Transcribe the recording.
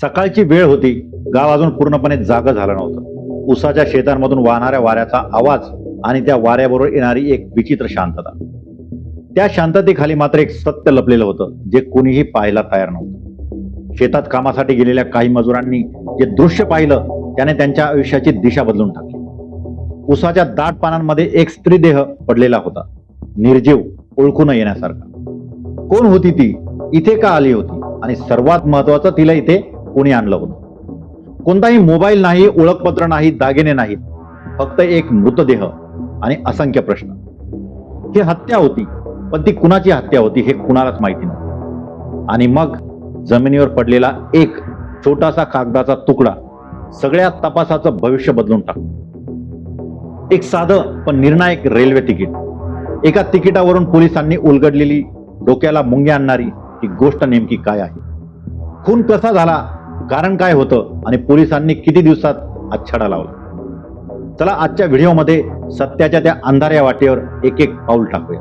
सकाळची वेळ होती. गाव अजून पूर्णपणे जाग झालं नव्हतं. उसाच्या शेतांमधून वाहणाऱ्या वाऱ्याचा आवाज आणि त्या वाऱ्याबरोबर येणारी एक विचित्र शांतता. त्या शांततेखाली मात्र एक सत्य लपलेलं होतं जे कोणीही पाहायला तयार नव्हतं. शेतात कामासाठी गेलेल्या काही मजुरांनी जे दृश्य पाहिलं त्याने त्यांच्या आयुष्याची दिशा बदलून टाकली. उसाच्या दाट पानांमध्ये एक स्त्री देह पडलेला होता. निर्जीव ओळखू न येण्यासारखा. कोण होती ती? इथे का आली होती? आणि सर्वात महत्वाचं तिला इथे कोणी आणलं होतं कोणताही मोबाईल नाही ओळखपत्र नाही दागिने नाहीत फक्त एक मृतदेह आणि असंख्य प्रश्न. ही हत्या होती पण ती कुणाची हत्या होती हे कुणालाच माहिती नव्हतं. आणि मग जमिनीवर पडलेला एक छोटासा कागदाचा तुकडा सगळ्या तपासाचं भविष्य बदलून टाक एक साधं पण निर्णायक रेल्वे तिकीट. एका तिकिटावरून पोलिसांनी उलगडलेली डोक्याला मुंग्या आणणारी ही गोष्ट नेमकी काय आहे? खून कसा झाला? कारण काय होतं आणि पोलिसांनी किती दिवसात आच्छाडा लावला? चला आजच्या व्हिडिओमध्ये सत्याच्या त्या अंधाऱ्या वाटेवर एक एक पाऊल टाकूया.